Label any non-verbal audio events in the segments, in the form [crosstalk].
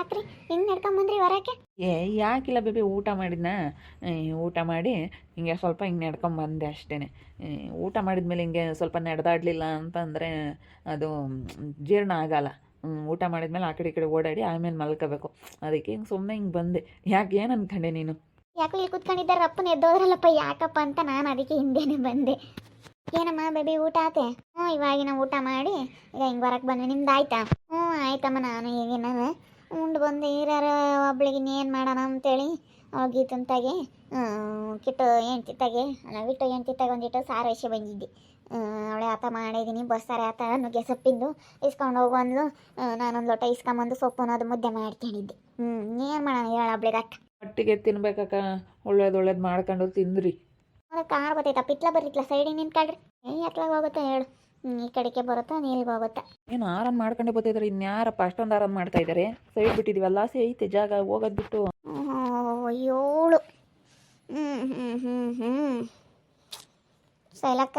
ಯಾಕ್ರಿ ಹಿಂಗೆ ನಡ್ಕೊಂಬಂದ್ರಿ ಹೊರಕ್ಕೆ? ಏ ಯಾಕಿಲ್ಲ ಬೇಬಿ ಊಟ ಮಾಡಿದ್ನ? ಊಟ ಮಾಡಿ ಹಿಂಗೆ ಸ್ವಲ್ಪ ಹಿಂಗೆ ನಡ್ಕೊಂಬಂದೆ ಅಷ್ಟೇ ಊಟ ಮಾಡಿದ್ಮೇಲೆ ಹಿಂಗೆ ಸ್ವಲ್ಪ ನಡೆದಾಡಲಿಲ್ಲ ಅಂತಂದರೆ ಅದು ಜೀರ್ಣ ಆಗಲ್ಲ. ಊಟ ಮಾಡಿದ್ಮೇಲೆ ಆ ಕಡೆ ಈ ಕಡೆ ಓಡಾಡಿ ಆಮೇಲೆ ಮಲ್ಕೋಬೇಕು. ಅದಕ್ಕೆ ಹಿಂಗೆ ಸುಮ್ಮನೆ ಹಿಂಗೆ ಬಂದೆ. ಯಾಕೆ ಏನು ಅನ್ಕೊಂಡೆ ನೀನು? ಯಾಕೋ ಇಲ್ಲಿ ಕುತ್ಕೊಂಡಿದ್ದಾರೆ ಅಪ್ಪನ ಎದ್ದೋದ್ರಲ್ಲಪ್ಪ ಯಾಕಪ್ಪ ಅಂತ ನಾನು ಅದಕ್ಕೆ ಹಿಂದೇನೆ ಬಂದೆ. ಏನಮ್ಮ ಬೇಬಿ ಊಟ ಆತೆ? ಹ್ಞೂ ಇವಾಗಿನ ಊಟ ಮಾಡಿ ಈಗ ಹಿಂಗೆ ಹೊರಕ್ಕೆ ಬಂದ್ವಿ ನಿಮ್ದು ಆಯ್ತಾ ಹ್ಞೂ ಆಯ್ತಮ್ಮ ನಾನು ಈಗಿನ ಉಂಡು ಬಂದು ಮಾಡಣ ಒಬ್ಳಿಗೆ ಇನ್ನೇನು ಮಾಡೋಣ ಅಂತೇಳಿ ಗೀತಂತಾಗೆ ಕಿಟ್ಟು ಹೆಂಡ್ತಿತ್ತಾಗೆ ತಗೆ ಬಿಟ್ಟು ಹೆಂಡ್ತಿತ್ತಾಗೆ ಒಂದಿಟ್ಟು ಸಾರು ಎಸೆ ಬಂದಿದ್ದೆ. ಅವಳೆ ಆತ ಮಾಡಿದ್ದೀನಿ ಬಸ್ಸಾರೆ ಆತ ನುಗ್ಗೆ ಸೊಪ್ಪಿಂದು ಇಸ್ಕೊಂಡು ಹೋಗಂದ್ಲು ನಾನೊಂದು ಲೋಟ ಇಸ್ಕೊಂಬಂದು ಸೊಪ್ಪು ಅನ್ನೋದು ಮುದ್ದೆ ಮಾಡ್ಕೊಂಡಿದ್ದೆ. ಹ್ಞೂ ಏನು ಮಾಡೋಣ ಹೇಳ ಒಬ್ಳಿಗೆ ಅಕ್ಕ. ಒಟ್ಟಿಗೆ ತಿನ್ಬೇಕಕ್ಕ ಒಳ್ಳೇದು ಒಳ್ಳೇದು ಮಾಡ್ಕೊಂಡು ತಿಂದ್ರಿ. ಅವ್ರ ಕಾರ್ ಗೊತ್ತೈತಾ ಪಿತ್ಲ ಬರಿತ್ಲ ಸೈಡಿಗೆ ನಿಂತ್ಕೊಳ್ರಿ. ಏ ಎತ್ಲಾಗ ಹೋಗುತ್ತೆ ಹೇಳು. ಈ ಕಡೆಗೆ ಬರುತ್ತಾ ನೀಲ್ ಹೋಗುತ್ತಾ? ಏನು ಆರಾಮ್ ಮಾಡ್ಕೊಂಡೆ ಬರ್ತಿದ್ದಾರೆ ಇನ್ಯಾರಪ್ಪ ಅಷ್ಟೊಂದು ಆರಾಮ್ ಮಾಡ್ತಾ ಇದ್ದಾರೆ ಸೈಡ್ ಬಿಟ್ಟಿದೀವಲ್ಲ ಆಸೆ ಐತೆ ಜಾಗ ಹೋಗೋದು ಬಿಟ್ಟು. ಏಳು ಹ್ಞೂ ಹ್ಞೂ ಹ್ಞೂ ಹ್ಞೂ ಸೈಲಕ್ಕ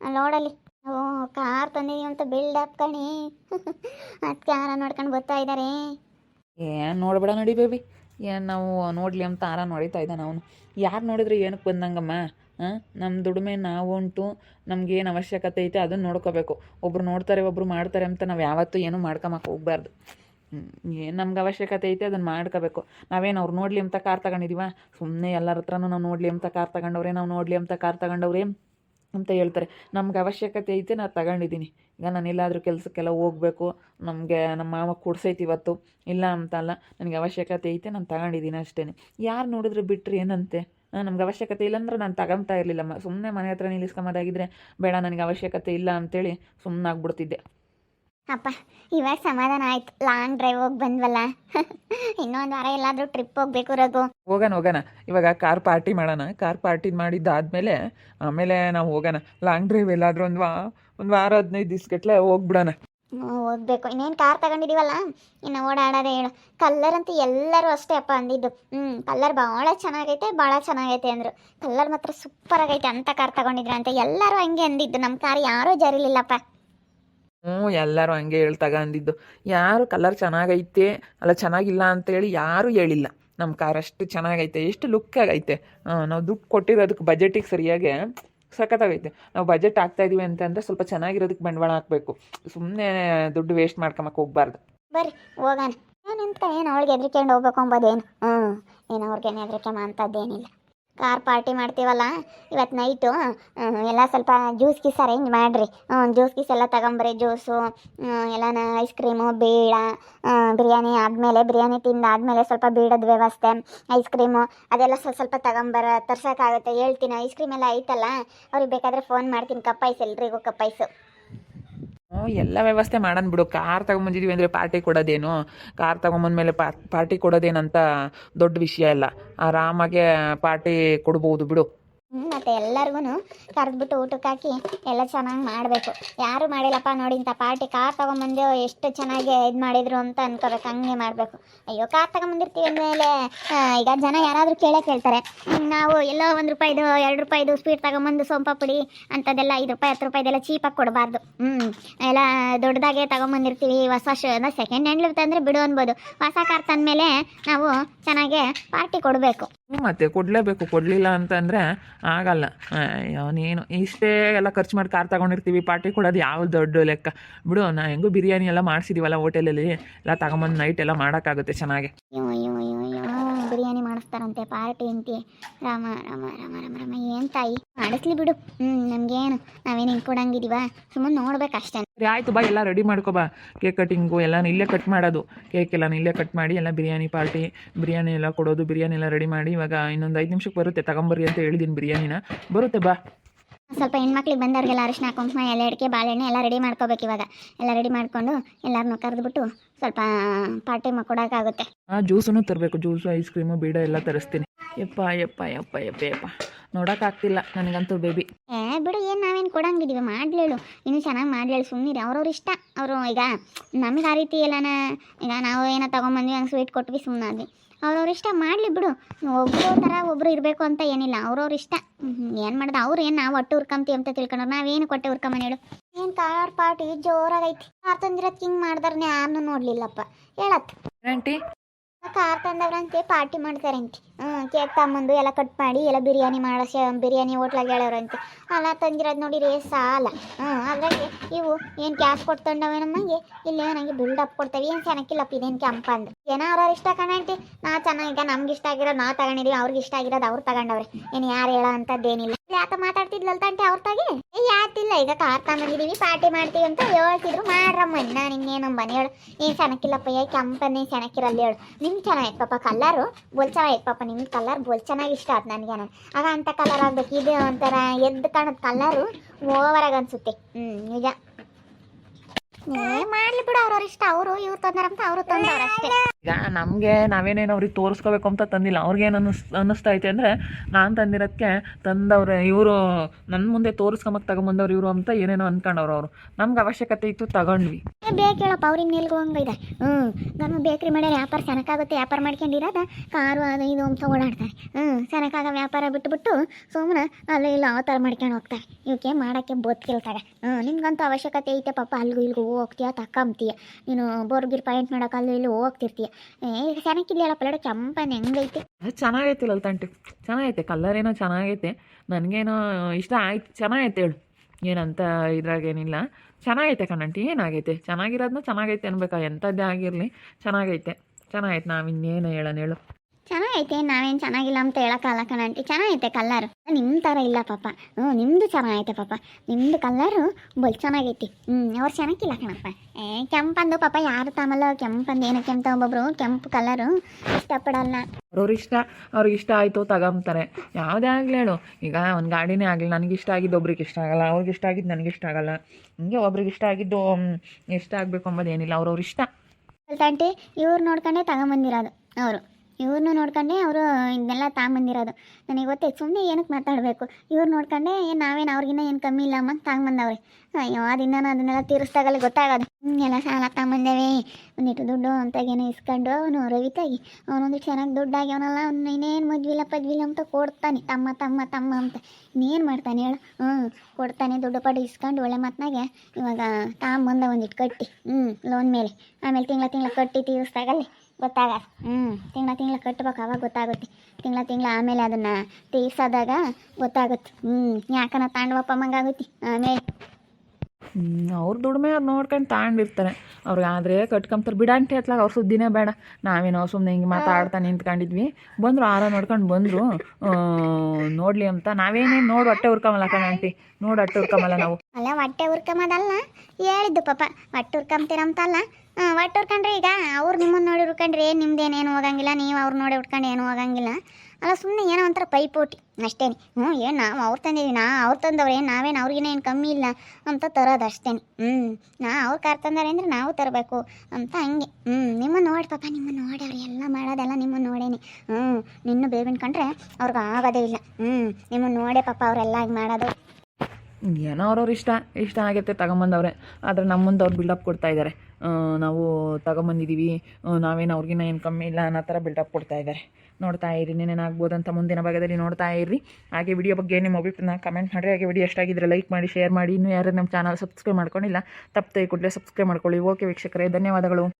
ನೋಡಲ್ಲಿ. ಓ ಕಾರ್ ತಂದಿದೀವಿ ಅಂತ ಬಿಲ್ಡ್ ಅಪ್ ಕಣಿ. ಅದಕ್ಕೆ ಆರಾಮ್ ನೋಡ್ಕೊಂಡು ಬರ್ತಾ ಇದಾರೆ. ಏನು ನೋಡ್ಬೇಡ ನೋಡಿ ಬೇಬಿ ಏನು ನಾವು ನೋಡಲಿ ಅಂತ ಆರ ನೋಡಿತಾ ಇದ್ದಾನ ಅವನು. ಯಾರು ನೋಡಿದ್ರೆ ಏನಕ್ಕೆ ಬಂದಂಗಮ್ಮ? ನಮ್ಮ ದುಡಿಮೆ ನಾವು ಉಂಟು ನಮ್ಗೇನು ಅವಶ್ಯಕತೆ ಐತೆ ಅದನ್ನು ನೋಡ್ಕೋಬೇಕು. ಒಬ್ರು ನೋಡ್ತಾರೆ, ಒಬ್ರು ಮಾಡ್ತಾರೆ ಅಂತ ನಾವು ಯಾವತ್ತೂ ಏನೂ ಮಾಡ್ಕೊಂಬಕ್ಕೆ ಹೋಗ್ಬಾರ್ದು. ಏನು ನಮ್ಗೆ ಅವಶ್ಯಕತೆ ಐತೆ ಅದನ್ನು ಮಾಡ್ಕೋಬೇಕು. ನಾವೇನು ಅವ್ರು ನೋಡಲಿ ಅಂತ ಕಾರ್ ತಗೊಂಡಿದೀವ? ಸುಮ್ಮನೆ ಎಲ್ಲರ ಹತ್ರನೂ ನಾವು ನೋಡಲಿ ಅಂತ ಕಾರ್ ತಗೊಂಡವ್ರೆ, ನಾವು ನೋಡಲಿ ಅಂತ ಕಾರ್ ತಗೊಂಡವ್ರೆ ಅಂತ ಹೇಳ್ತಾರೆ. ನಮ್ಗೆ ಅವಶ್ಯಕತೆ ಐತೆ ನಾನು ತಗೊಂಡಿದ್ದೀನಿ ಈಗ ನಾನು ಎಲ್ಲಾದರೂ ಕೆಲಸಕ್ಕೆಲ್ಲ ಹೋಗ್ಬೇಕು. ನಮಗೆ ನಮ್ಮ ಮಾವ ಕೊಡ್ಸೈತಿ ಇವತ್ತು. ಇಲ್ಲ ಅಂತಲ್ಲ ನನಗೆ ಅವಶ್ಯಕತೆ ಐತೆ ನಾನು ತಗೊಂಡಿದ್ದೀನಿ ಅಷ್ಟೇ ಯಾರು ನೋಡಿದ್ರೆ ಬಿಟ್ಟರೆ ಏನಂತೆ? ನಮ್ಗೆ ಅವಶ್ಯಕತೆ ಇಲ್ಲ ಅಂದ್ರೆ ನಾನು ತಗೊಂತಾ ಇರಲಿಲ್ಲ. ಸುಮ್ಮನೆ ಮನೆ ಹತ್ರ ನಿಲ್ಲಿಸ್ಕೊಂಬೋದಾಗಿದ್ರೆ ಬೇಡ ನನಗೆ ಅವಶ್ಯಕತೆ ಇಲ್ಲ ಅಂತೇಳಿ ಸುಮ್ಮನೆ ಆಗ್ಬಿಡ್ತಿದ್ದೆ. ಅಪ್ಪ ಇವಾಗ ಸಮಾಧಾನ ಆಯ್ತು. ಲಾಂಗ್ ಡ್ರೈವ್ ಹೋಗಿ ಬಂದ್ವಲ್ಲ. [laughs] ಇನ್ನೊಂದು ವಾರ ಎಲ್ಲಾದರೂ ಟ್ರಿಪ್ ಹೋಗ್ಬೇಕು ರಘು. ಹೋಗೋಣ ಹೋಗೋಣ. ಇವಾಗ ಕಾರ್ ಪಾರ್ಟಿ ಮಾಡೋಣ. ಕಾರ್ ಪಾರ್ಟಿ ಮಾಡಿದ್ದಾದಮೇಲೆ ಆಮೇಲೆ ನಾವು ಹೋಗೋಣ. ಲಾಂಗ್ ಡ್ರೈವ್ ಎಲ್ಲಾದರೂ ಒಂದು ವಾ ಒಂದು ವಾರ ಹದಿನೈದು ದಿವ್ಸಗಟ್ಲೆ ಹೋಗ್ಬಿಡೋಣ. ಹೋಗ್ಬೇಕು ಇನ್ನೇನು ಕಾರ್ ತಗೊಂಡಿದೀವಲ್ಲ? ಇನ್ನು ಓಡಾಡೋದೇ ಹೇಳು. ಕಲ್ಲರ್ ಅಂತೂ ಎಲ್ಲರೂ ಅಷ್ಟೇ ಅಪ್ಪ ಅಂದಿದ್ದು. ಹ್ಞೂ ಕಲ್ಲರ್ ಭಾಳ ಚೆನ್ನಾಗೈತೆ ಭಾಳ ಚೆನ್ನಾಗೈತೆ ಅಂದರು. ಕಲ್ಲರ್ ಮಾತ್ರ ಸೂಪರ್ ಆಗೈತೆ ಅಂತ ಕಾರ್ ತಗೊಂಡಿದ್ರ ಅಂತ ಎಲ್ಲರೂ ಹಂಗೆ ಅಂದಿದ್ದು. ನಮ್ಮ ಕಾರ್ ಯಾರೂ ಜರಿಲಿಲ್ಲಪ್ಪ. ಹ್ಞೂ ಎಲ್ಲರೂ ಹಂಗೆ ಹೇಳ್ತಾಗ ಅಂದಿದ್ದು. ಯಾರು ಕಲರ್ ಚೆನ್ನಾಗೈತೆ, ಅಲ್ಲ ಚೆನ್ನಾಗಿಲ್ಲ ಅಂತೇಳಿ ಯಾರೂ ಹೇಳಿಲ್ಲ. ನಮ್ಮ ಕಾರ್ ಅಷ್ಟು ಚೆನ್ನಾಗೈತೆ, ಎಷ್ಟು ಲುಕ್ ಆಗೈತೆ. ನಾವು ದುಡ್ಡು ಕೊಟ್ಟಿರೋದಕ್ಕೆ ಬಜೆಟಿಗೆ ಸರಿಯಾಗಿ ಸಖತ್ತಾಗೈತೆ. ನಾವು ಬಜೆಟ್ ಆಗ್ತಾ ಇದೀವಿ ಅಂತಂದರೆ ಸ್ವಲ್ಪ ಚೆನ್ನಾಗಿರೋದಕ್ಕೆ ಬಂಡವಾಳ ಹಾಕಬೇಕು. ಸುಮ್ಮನೆ ದುಡ್ಡು ವೇಸ್ಟ್ ಮಾಡ್ಕೊಂಬಕ್ಕೆ ಹೋಗ್ಬಾರ್ದು. ಬರ್ರಿ, ಹೋಗೋಣ. ಏನು ಅಂತ ಏನು ಅವಳಿಗೆ ಹೆದ್ರಿಕೊಂಡು ಹೋಗ್ಬೇಕು ಅಂಬೋದೇನು? ಹ್ಞೂ ಏನು ಅವ್ರಿಗೇನು ಹೆದ್ರಿಕೆ ಅಂಥದ್ದೇನಿಲ್ಲ ಕಾರ್ ಪಾರ್ಟಿ ಮಾಡ್ತೀವಲ್ಲ ಇವತ್ತು ನೈಟು ಎಲ್ಲ ಸ್ವಲ್ಪ ಜ್ಯೂಸ್ ಗೀಸ್ ಅರೇಂಜ್ ಮಾಡಿರಿ? ಜ್ಯೂಸ್ ಗೀಸ್ ಎಲ್ಲ ತಗೊಂಬರ್ರಿ ಜ್ಯೂಸು ಎಲ್ಲನ ಐಸ್ ಕ್ರೀಮು ಬೀಡ ಬಿರಿಯಾನಿ ಆದಮೇಲೆ, ಬಿರಿಯಾನಿ ತಿಂದಾದಮೇಲೆ ಸ್ವಲ್ಪ ಬೀಡದ ವ್ಯವಸ್ಥೆ ಐಸ್ ಕ್ರೀಮು ಅದೆಲ್ಲ ಸ್ವಲ್ಪ ಸ್ವಲ್ಪ ತಗೊಂಬರ ತರ್ಸೋಕ್ಕಾಗುತ್ತೆ ಹೇಳ್ತೀನಿ ಐಸ್ ಕ್ರೀಮ್ ಎಲ್ಲ ಐತಲ್ಲ, ಅವ್ರಿಗೆ ಬೇಕಾದರೆ ಫೋನ್ ಮಾಡ್ತೀನಿ ಕಪ್ಪೈಸ್ ಎಲ್ರಿಗೂ ಕಪ್ಪೈಸು ಎಲ್ಲ ವ್ಯವಸ್ಥೆ ಮಾಡೋಣ ಬಿಡು. ಕಾರ್ ತಗೊಂಬಂದಿದ್ದೀವಿ ಅಂದರೆ ಪಾರ್ಟಿ ಕೊಡೋದೇನು? ಕಾರ್ ತಗೊಂಬಂದ್ಮೇಲೆ ಪಾರ್ಟಿ ಕೊಡೋದೇನಂತ ದೊಡ್ಡ ವಿಷಯ ಇಲ್ಲ ಆರಾಮಾಗೆ ಪಾರ್ಟಿ ಕೊಡ್ಬೋದು ಬಿಡು. ಮತ್ತು ಎಲ್ಲರಿಗೂ ಕರೆದ್ಬಿಟ್ಟು ಊಟಕ್ಕೆ ಹಾಕಿ ಎಲ್ಲ ಚೆನ್ನಾಗಿ ಮಾಡಬೇಕು. ಯಾರು ಮಾಡಿಲ್ಲಪ್ಪ ನೋಡಿ, ಇಂಥ ಪಾರ್ಟಿ ಕಾರ್ ತೊಗೊಂಬಂದು ಎಷ್ಟು ಚೆನ್ನಾಗಿ ಇದು ಮಾಡಿದ್ರು ಅಂತ ಅನ್ಕೋಬೇಕು ಹಂಗೆ ಮಾಡಬೇಕು. ಅಯ್ಯೋ, ಕಾರ್ ತೊಗೊಂಬಂದಿರ್ತೀವಿ ಅಂದಮೇಲೆ ಈಗ ಜನ ಯಾರಾದರೂ ಕೇಳೇ ಕೇಳ್ತಾರೆ. ನಾವು ಎಲ್ಲೋ ಒಂದು ರೂಪಾಯಿದು ಎರಡು ರೂಪಾಯಿದು ಸ್ವೀಟ್ ತಗೊಂಬಂದು ಸೋಂಪ ಪುಡಿ ಅಂಥದ್ದೆಲ್ಲ ಐದು ರೂಪಾಯಿ, ಹತ್ತು ರೂಪಾಯಿದೆಲ್ಲ ಚೀಪಾಗಿ ಕೊಡಬಾರ್ದು. ಹ್ಞೂ ಎಲ್ಲ ದೊಡ್ಡದಾಗೆ ತಗೊಂಬಂದಿರ್ತೀವಿ. ಹೊಸ ಅಂದರೆ ಸೆಕೆಂಡ್ ಹ್ಯಾಂಡ್ ತಂದರೆ ಬಿಡು ಅನ್ಬೋದು. ಹೊಸ ಕಾರ್ ತಂದಮೇಲೆ ನಾವು ಚೆನ್ನಾಗೆ ಪಾರ್ಟಿ ಕೊಡಬೇಕು. ಮತ್ತೆ ಕೊಡಲೇಬೇಕು, ಕೊಡಲಿಲ್ಲ ಅಂತಂದರೆ ಆಗಲ್ಲ. ಅವನೇನು ನೀನು ಇಷ್ಟೇ ಎಲ್ಲ ಖರ್ಚು ಮಾಡಿ ಕಾರ್ ತಗೊಂಡಿರ್ತೀವಿ, ಪಾರ್ಟಿ ಕೊಡೋದು ಯಾವ ದೊಡ್ಡ ಲೆಕ್ಕ. ಬಿಡು, ನಾ ಹೆಂಗೂ ಬಿರಿಯಾನಿ ಎಲ್ಲ ಮಾಡಿಸಿದೀವಲ್ಲ ಹೋಟೆಲಲ್ಲಿ ಎಲ್ಲ ತಗೊಂಬಂದು ನೈಟ್ ಎಲ್ಲ ಮಾಡೋಕ್ಕಾಗುತ್ತೆ ಚೆನ್ನಾಗಿ ಅಯ್ಯೋ ಅಯ್ಯೋ ಅಯ್ಯೋ ಅಯ್ಯೋ ಬಿರಿಯಾನಿ ಮಾಡಿಸ್ತಾರಂತೆ ಪಾರ್ಟಿ ಅಂತೆ. ರಾಮ ರಾಮ ರಾಮ ರಾಮ ರಾಮ, ಏನು ತಾಯಿ? ಮಾಡಿಸ್ಲಿ ಬಿಡು. ಹ್ಞೂ ನಮಗೇನು, ನಾವೇನ್ ಹಿಂಗೆ ಕೊಡಂಗಿದೀವ? ಸುಮ್ಮನೆ ನೋಡ್ಬೇಕು ಅಷ್ಟೇ ಸರಿ, ಆಯಿತು, ಬಾ, ಎಲ್ಲ ರೆಡಿ ಮಾಡ್ಕೊ ಬಾ. ಕೇಕ್ ಕಟಿಂಗ್ ಎಲ್ಲ ಇಲ್ಲೇ ಕಟ್ ಮಾಡೋದು. ಕೇಕ್ ಎಲ್ಲ ಇಲ್ಲೇ ಕಟ್ ಮಾಡಿ, ಎಲ್ಲ ಬಿರಿಯಾನಿ ಪಾರ್ಟಿ ಬಿರಿಯಾನಿ ಎಲ್ಲ ಕೊಡೋದು, ಬಿರಿಯಾನಿ ಎಲ್ಲ ರೆಡಿ ಮಾಡಿ, ಇವಾಗ ಇನ್ನೊಂದು ಐದು ನಿಮಿಷಕ್ಕೆ ಬರುತ್ತೆ, ತಗೊಂಬರ್ರಿ ಅಂತ ಹೇಳಿದೀನಿ ಬಿರಿಯಾನಿನ. ಬರುತ್ತೆ, ಬಾ. ಸ್ವಲ್ಪ ಹೆಣ್ಮಕ್ಳಿಗೆ ಬಂದವ್ರಿಗೆಲ್ಲ ಅರಿಶಿನ ಕುಂಕುಮ ಎಲ್ಲ ಅಡಿಕೆ ಬಾಳೆಹಣ್ಣೆ ಎಲ್ಲ ರೆಡಿ ಮಾಡ್ಕೋಬೇಕು ಇವಾಗ. ಎಲ್ಲ ರೆಡಿ ಮಾಡಿಕೊಂಡು ಎಲ್ಲರನ್ನೂ ಕರೆದ್ಬಿಟ್ಟು ಸ್ವಲ್ಪ ಪಾರ್ಟಿ ಕೊಡೋಕ್ಕಾಗುತ್ತೆ ಹಾಂ ಜ್ಯೂಸನ್ನು ತರಬೇಕು ಜ್ಯೂಸು ಐಸ್ ಕ್ರೀಮು ಬೀಡ ಎಲ್ಲ ತರಿಸ್ತೀನಿ. ಯಪ್ಪ ಯಪ್ಪ ಯಪ್ಪ ಯಪ್ಪ ಯಪ್ಪ. ನೋಡೋಕ್ಕಾಗ್ತಿಲ್ಲ ನನಗಂತೂ ಬೇಬಿ ಏ ಬಿಡು ಏನು ನಾವೇನು ಕೊಡಂಗಿದೀವಿ? ಮಾಡ್ಲೇಳು. ಇನ್ನೂ ಚೆನ್ನಾಗಿ ಮಾಡ್ಲೇಳು ಸುಮ್ಮನಿರಿ ಅವ್ರವ್ರ ಇಷ್ಟ. ಅವರು ಈಗ ನಮ್ಗೆ ಆ ರೀತಿ ಎಲ್ಲನ ಈಗ ನಾವು ಏನೋ ತೊಗೊಂಬಂದ್ವಿ ಹಂಗೆ ಸ್ವೀಟ್ ಕೊಟ್ವಿ ಸುಮ್ಮನಾದ್ವಿ ಅವ್ರವ್ರ ಇಷ್ಟ ಮಾಡಲಿ ಬಿಡು. ಒಬ್ಬರು ಥರ ಒಬ್ಬರು ಇರಬೇಕು ಅಂತ ಏನಿಲ್ಲ. ಅವ್ರವ್ರ ಇಷ್ಟ. ಏನು ಮಾಡ್ದೆ? ಅವ್ರು ಏನು ನಾವು ಒಟ್ಟು ಹುರ್ಕಂತೀವಿ ಅಂತ ತಿಳ್ಕೊಂಡ್ರು ನಾವೇನು ಕೊಟ್ಟೆ ಹುರ್ಕೊಂಬನ ಹೇಳು. ಏನು ಕಾರ್ ಪಾರ್ಟಿ? ಜೋರಾಗೈತಿ. ಕಾರ್ ತಂದಿರೋದು ಹಿಂಗೆ ಮಾಡ್ದಾರೆ ಯಾರನ್ನೂ ನೋಡಲಿಲ್ಲಪ್ಪ. ಹೇಳತ್. ಆಂಟಿ? ಕಾರ್ ತಂದವ್ರಂತೆ ಪಾರ್ಟಿ ಮಾಡ್ತಾರಂತೆ. ಕೇಕ್ ತಗೊಂಬಂದು ಎಲ್ಲ ಕಟ್ ಮಾಡಿ, ಎಲ್ಲ ಬಿರಿಯಾನಿ ಮಾಡಸ, ಬಿರಿಯಾನಿ ಹೋಟ್ಲಾಗ ಹೇಳೋರಂತೆ. ಅಲ್ಲ ತಂದಿರೋದು ನೋಡಿರಿ ಸಾಲ. ಹ್ಞೂ ಇವು ಏನು ಕ್ಯಾಶ್ ಕೊಡ್ತಂಡವೆ ನಮಗೆ ಇಲ್ಲಿ ನನಗೆ ಬಿಲ್ಡಪ್ ಕೊಡ್ತೇವೆ. ಏನು ಚೆನ್ನಾಗಿಲ್ಲಪ್ಪ ಇದೇನು ಕೆಂಪ ಅಂದ್ರೆ. ಏನೋ ಅವ್ರು ಇಷ್ಟ ಕಣಂಟಿ ನಾ ಚೆನ್ನಾಗಿದ್ದ, ನಮ್ಗೆ ಇಷ್ಟ ಆಗಿರೋದು ನಾ ತಗೊಂಡಿದ್ದೀವಿ ಅವ್ರಿಗೆ ಇಷ್ಟ ಆಗಿರೋದು ಅವ್ರು ತಗೊಂಡವ್ರೆ. ಏನು ಯಾರು ಹೇಳೋ ಅಂಥದ್ದೇನಿಲ್ಲ. ಯಾಕ ಮಾತಾಡ್ತಿದ್ಲಲ್ಲ ತಂಟೆ ಅವ್ರ ತಾಗೆ? ಏ, ಯಾತಿಲ್ಲ, ಈಗ ಕಾರ್ ತಗೊಂಡಿದ್ದೀವಿ ಪಾರ್ಟಿ ಮಾಡ್ತೀವಿ ಅಂತ ಹೇಳ್ತಿದ್ರು. ಮಾಡ್ರಮ್ಮ ನಾನು ಇನ್ನೇನು ಮನೆ ಹೇಳು. ಏನು ಚೆನ್ನಾಗಿಲ್ಲಪ್ಪ ಏ ಕೆಂಪನ್ನೇ ಚೆನ್ನಾಗಿರಲ್ಲ ಹೇಳು. ನಿಮ್ಗೆ ಚೆನ್ನಾಗಿ ಪಾಪ ಕಲ್ಲರು ಬೋಲ್ ಚೆನ್ನಾಗೈತೆ ಪಾಪ ನಿಮ್ಗೆ ಕಲರ್ ಬೋಲ್ ಚೆನ್ನಾಗಿ ಇಷ್ಟ ಆಯ್ತು ನನಗೆ ಆಗ ಅಂಥ ಕಲರ್ ಆಗಬೇಕು. ಇದು ಒಂಥರ ಎದ್ದು ಕಾಣೋದು ಕಲರು ಓವರಾಗಿ ಅನ್ಸುತ್ತೆ. ಹ್ಞೂ ನಿಜ ಮಾಡ್ಲಿ ಬಿಡು ಅವ್ರವ್ರ ಇಷ್ಟ. ಅವರು ಇವ್ರು ತಂದಾರಂತ ಅವರು ತಂದವ್ರು ಅಷ್ಟೇ. ಈಗ ನಮಗೆ ನಾವೇನೇನು ಅವ್ರಿಗೆ ತೋರಿಸ್ಕೋಬೇಕು ಅಂತ ತಂದಿಲ್ಲ. ಅವ್ರಿಗೇನು ಅನ್ನಿಸ್ ಅನ್ನಿಸ್ತಾ ಐತೆ ಅಂದ್ರೆ ನಾನು ತಂದಿರೋದಕ್ಕೆ ತಂದವ್ರೆ ಇವರು ನನ್ನ ಮುಂದೆ ತೋರಿಸ್ಕೊಂಬಕ್ಕೆ ತಗೊಂಬಂದವ್ರು ಇವರು ಅಂತ ಏನೇನೋ ಅನ್ಕೊಂಡವ್ರು ಅವರು. ನಮ್ಗೆ ಅವಶ್ಯಕತೆ ಇತ್ತು ತಗೊಂಡ್ವಿ. ಬೇಕು ಹೇಳಪ್ಪ ಅವ್ರಿಗೆ ನಿಲ್ಗು ಹಂಗಿದೆ ಹ್ಞೂ ನಮ್ಮ ಬೇಕ್ರಿ ಮಾಡ್ಯಾರ ವ್ಯಾಪಾರ ಸನಕಾಗುತ್ತೆ ವ್ಯಾಪಾರ ಮಾಡ್ಕೊಂಡಿರೋದ ಕಾರು ಅದು ಇದು ಅಂತ ಓಡಾಡ್ತಾರೆ. ಹ್ಞೂ ಸನಕಾಗ ವ್ಯಾಪಾರ ಬಿಟ್ಟುಬಿಟ್ಟು ಸುಮ್ಮನೆ ಅಲ್ಲಿ ಇಲ್ಲ ಆ ಥರ ಮಾಡ್ಕೊಂಡು ಹೋಗ್ತಾರೆ. ಇವಕ್ಕೆ ಮಾಡೋಕ್ಕೆ ಕೇಳ್ತಾರೆ ಹ್ಞೂ ನಿಮ್ಗಂತೂ ಅವಶ್ಯಕತೆ ಐತೆ ಪಾಪ ಅಲ್ಲಿಗೂ ಇಲ್ಲಿಗೂ ಹೋಗ್ತೀಯ, ತಕ್ಕಂಬ್ತೀಯ. ನೀನು ಬೋರ್ಗಿರ್ ಪಾಯಿಂಟ್ ಮಾಡೋಕಲ್ಲ ಅಲ್ಲಿ ಇಲ್ಲಿ ಹೋಗ್ತಿರ್ತೀಯ. ಈಗ ಚೆನ್ನಾಗಿಲ್ಲ ಹೇಳಪ್ಪ ಎರಡು ಕೆಂಪನೆ ಹೆಂಗೈತೆ? ಚೆನ್ನಾಗೈತೆ ಲಲ್ತಂಟಿ. ಚೆನ್ನಾಗೈತೆ ಕಲರ್ ಏನೋ ಚೆನ್ನಾಗೈತೆ. ನನಗೇನೋ ಇಷ್ಟ ಆಯ್ತು. ಚೆನ್ನಾಗೈತೆ ಹೇಳು. ಏನಂತ ಇದ್ರಾಗೇನಿಲ್ಲ. ಚೆನ್ನಾಗೈತೆ ಕಣ್ಣಂಟಿ, ಏನಾಗೈತೆ? ಚೆನ್ನಾಗಿರೋದನ್ನ ಚೆನ್ನಾಗೈತೆ ಅನ್ಬೇಕಾ? ಎಂಥದ್ದೇ ಆಗಿರಲಿ, ಚೆನ್ನಾಗೈತೆ. ಚೆನ್ನಾಗೈತೆ. ನಾವು ಇನ್ನೇನು ಹೇಳೋಣ ಹೇಳು. ಚೆನ್ನಾಗೈತೆ ನಾವೇನು ಚೆನ್ನಾಗಿಲ್ಲ ಅಂತ ಹೇಳೋಕ್ಕಲ್ಲ ಕಣಂಟಿ ಚೆನ್ನಾಗೈತೆ ಕಲ್ಲರ್. ನಿಮ್ಮ ಥರ ಇಲ್ಲ ಪಾಪ. ಹ್ಞೂ ನಿಮ್ಮದು ಚೆನ್ನಾಗೈತೆ ಪಾಪ. ನಿಮ್ಮದು ಕಲ್ಲರು ಬಲ್ ಚೆನ್ನಾಗೈತಿ. ಹ್ಞೂ ಅವ್ರು ಚೆನ್ನಾಗಿಲ್ಲ ಕಣಪ್ಪ. ಏ ಕೆಂಪಂದು ಪಾಪ ಯಾರು ತಮಲ್ಲ? ಕೆಂಪಂದು ಏನಕ್ಕೆ ಅಂತ ಒಬ್ಬೊಬ್ರು ಕೆಂಪು ಕಲರು ಇಷ್ಟಪಡಲ್ಲ. ಅವ್ರವ್ರ ಇಷ್ಟ ಅವ್ರಿಗೆ ಇಷ್ಟ ಆಯಿತು ತಗೊಂತಾರೆ ಯಾವುದೇ ಆಗಲಿ ಹೇಳು. ಈಗ ಒಂದು ಗಾಡಿನೇ ಆಗಲಿ ನನಗೆ ಇಷ್ಟ ಆಗಿದ್ದು ಒಬ್ರಿಗೆ ಇಷ್ಟ ಆಗಲ್ಲ ಅವ್ರಿಗೆ ಇಷ್ಟ ಆಗಿದ್ದು ನನಗೆ ಇಷ್ಟ ಆಗಲ್ಲ. ಹಿಂಗೆ ಒಬ್ರಿಗೆ ಇಷ್ಟ ಆಗಿದ್ದು ಇಷ್ಟ ಆಗಬೇಕು ಅಂಬೋದು ಏನಿಲ್ಲ ಅವ್ರವ್ರ ಇಷ್ಟ. ತಂಟಿ ಇವ್ರು ನೋಡ್ಕೊಂಡೇ ತಗೊಂಬಂದಿರೋದು ಅವರು. ಇವ್ರನ್ನೂ ನೋಡ್ಕೊಂಡೆ ಅವರು ಇದನ್ನೆಲ್ಲ ತಗೊಂಬಂದಿರೋದು ನನಗೆ ಗೊತ್ತೇ ಸುಮ್ಮನೆ ಏನಕ್ಕೆ ಮಾತಾಡಬೇಕು? ಇವ್ರು ನೋಡ್ಕೊಂಡೆ ಏನು ನಾವೇನು ಅವ್ರಿಗಿನ್ನ ಏನು ಕಮ್ಮಿ ಇಲ್ಲ ಅಮ್ಮ ತಗೊಂಬಂದವ್ರೆ ಅಯ್ಯೋ ಅದನ್ನ ಅದನ್ನೆಲ್ಲ ತೀರಿಸ್ದಾಗಲ್ಲ ಗೊತ್ತಾಗೋದು. ಹಿಂಗೆಲ್ಲ ಸಾಲ ತಗೊಂಬಂದೇವೆ ಒಂದಿಟ್ಟು ದುಡ್ಡು ಅಂತಾಗೇನೋ ಇಸ್ಕೊಂಡು ಅವನು ರವಿತಾಗಿ ಅವನೊಂದು ಚೆನ್ನಾಗಿ ದುಡ್ಡಾಗಿ ಅವನಲ್ಲ, ಅವ್ನು ಇನ್ನೇನು ಮದ್ವಿಲ್ಲ ಪದ್ವಿಲ್ಲ ಅಂತ ಕೊಡ್ತಾನೆ. ತಮ್ಮ ತಮ್ಮ ತಮ್ಮ ಅಂತ. ಇನ್ನೇನು ಮಾಡ್ತಾನೆ ಹೇಳು? ಹ್ಞೂ ಕೊಡ್ತಾನೆ ದುಡ್ಡು ಪಡ್ಡು ಇಸ್ಕೊಂಡು ಒಳ್ಳೆ ಮಾತನಾಗೆ. ಇವಾಗ ತಾಂಬಂದ ಒಂದಿಟ್ಟು ಕಟ್ಟಿ. ಹ್ಞೂ ಲೋನ್ ಮೇಲೆ. ಆಮೇಲೆ ತಿಂಗಳ ತಿಂಗಳ ಕಟ್ಟಿ ತೀರಿಸ್ದಾಗಲ್ಲಿ. ಗೊತ್ತಾಗ? ಹ್ಞೂ ತಿಂಗಳ ತಿಂಗಳ ಕಟ್ಬೇಕು ಅವಾಗ ಗೊತ್ತಾಗುತ್ತೆ. ತಿಂಗಳ ತಿಂಗಳ ಆಮೇಲೆ ಅದನ್ನು ತೀರ್ಸೋದಾಗ ಗೊತ್ತಾಗುತ್ತೆ. ಹ್ಞೂ ಯಾಕನ ತಾಂಡವಪ್ಪ ಮಂಗಾಗುತ್ತೆ? ಆಮೇಲೆ ಅವ್ರ ದುಡಿಮೆ ಅವ್ರು ನೋಡ್ಕೊಂಡು ತಗೊಂಡಿರ್ತಾರೆ ಅವ್ರಿಗೆ ಆದರೆ ಕಟ್ಕೊಂತಾರೆ ಬಿಡಂಟಿ ಹತ್ಲಾಗ ಅವ್ರ ಸುದ್ದಿನೇ ಬೇಡ. ನಾವೇನೋ ಸುಮ್ಮನೆ ಹಿಂಗೆ ಮಾತಾಡ್ತಾ ನಿಂತ್ಕೊಂಡಿದ್ವಿ. ಬಂದರು ಆರ ನೋಡ್ಕೊಂಡು ಬಂದರು ನೋಡಲಿ ಅಂತ. ನಾವೇನೇನು ನೋಡಿ ಹೊಟ್ಟೆ ಹುರ್ಕೊಂಬಲ್ಲ ಕಣ ಆಂಟಿ. ನೋಡಿ ಹೊಟ್ಟೆ ಹುರ್ಕೊಂಬಲ್ಲ ನಾವು. ಅಲ್ಲ ಹೊಟ್ಟೆ ಉರ್ಕೊಂಬದಲ್ಲ ಹೇಳಿದ್ದು ಪಾಪ. ಹೊಟ್ಟೆ ಅಂತ ಹಾಂ ಹೊಟ್ಟೆ ಹುರ್ಕೊಂಡ್ರೆ ಈಗ ಅವ್ರು ನಿಮ್ಮನ್ನು ನೋಡಿ ಉರ್ಕೊಂಡ್ರೆ ನಿಮ್ದೇನೇನು ಹೋಗಂಗಿಲ್ಲ? ನೀವು ಅವ್ರು ನೋಡಿ ಉಟ್ಕೊಂಡು ಏನು ಹೋಗಂಗಿಲ್ಲ? ಅಲ್ಲ ಸುಮ್ಮನೆ ಏನೋ ಒಂಥರ ಪೈಪೋಟಿ. ಅಷ್ಟೇನೆ. ಹ್ಞೂ, ಏನು ನಾವು ಅವ್ರು ತಂದಿದ್ದೀವಿ ನಾ ಅವ್ರು ತಂದವ್ರು ಏನು ನಾವೇನು ಅವ್ರಿಗಿನ ಏನು ಕಮ್ಮಿ ಇಲ್ಲ ಅಂತ ತರೋದು ಅಷ್ಟೇನೆ. ಹ್ಞೂ ನಾ ಅವ್ರು ಕಾರ್ ತಂದಾರೆ ಅಂದರೆ ನಾವು ತರಬೇಕು ಅಂತ ಹಂಗೆ. ಹ್ಞೂ ನಿಮ್ಮನ್ನು ನೋಡಿ ಪಾಪ ನಿಮ್ಮನ್ನು ನೋಡಿ ಅವ್ರು ಎಲ್ಲ ಮಾಡೋದೆಲ್ಲ ನಿಮ್ಮನ್ನು ನೋಡೇನಿ. ಹ್ಞೂ, ನಿನ್ನೂ ಬೇಬಿನ ಕಂಡ್ರೆ ಅವ್ರಿಗೆ ಆಗೋದೇ ಇಲ್ಲ. ಹ್ಞೂ ನಿಮ್ಮನ್ನು ನೋಡೇ ಪಾಪ ಅವರೆಲ್ಲ ಹಿಂಗೆ ಮಾಡೋದು. ಏನೋ ಅವ್ರವ್ರ ಇಷ್ಟ. ಇಷ್ಟ ಆಗೈತೆ ತಗೊಂಬಂದವ್ರೆ. ಆದರೆ ನಮ್ಮ ಮುಂದೆ ಅವ್ರು ಬಿಲ್ಡಪ್ ಕೊಡ್ತಾ ಇದ್ದಾರೆ ನಾವು ತಗೊಂಬಂದಿದ್ದೀವಿ ನಾವೇನು ಅವ್ರಿಗಿನ್ನ ಏನು ಕಮ್ಮಿ ಇಲ್ಲ ಅನ್ನೋ ಥರ ಬಿಲ್ಡಪ್ ಕೊಡ್ತಾ ಇದ್ದಾರೆ ನೋಡ್ತಾ ಇರಿ ಏನೇನಾಗ್ಬೋದು ಅಂತ ಮುಂದಿನ ಭಾಗದಲ್ಲಿ ನೋಡ್ತಾ ಇರಿ. ಹಾಗೆ ವಿಡಿಯೋ ಬಗ್ಗೆ ನಿಮ್ಮ ಅಭಿಪ್ರಾಯ ಕಮೆಂಟ್ ಮಾಡಿರಿ. ಹಾಗೆ ವಿಡಿಯೋ ಎಷ್ಟಾಗಿದ್ರೆ ಲೈಕ್ ಮಾಡಿ ಶೇರ್ ಮಾಡಿ. ಇನ್ನೂ ಯಾರು ನಮ್ಮ ಚಾನಲ್ ಸಬ್ಸ್ಕ್ರೈಬ್ ಮಾಡ್ಕೊಂಡಿಲ್ಲ, ತಪ್ಪು ಕೂಡಲೇ ಸಬ್ಸ್ಕ್ರೈಬ್ ಮಾಡ್ಕೊಳ್ಳಿ. ಓಕೆ ವೀಕ್ಷಕರೇ, ಧನ್ಯವಾದಗಳು.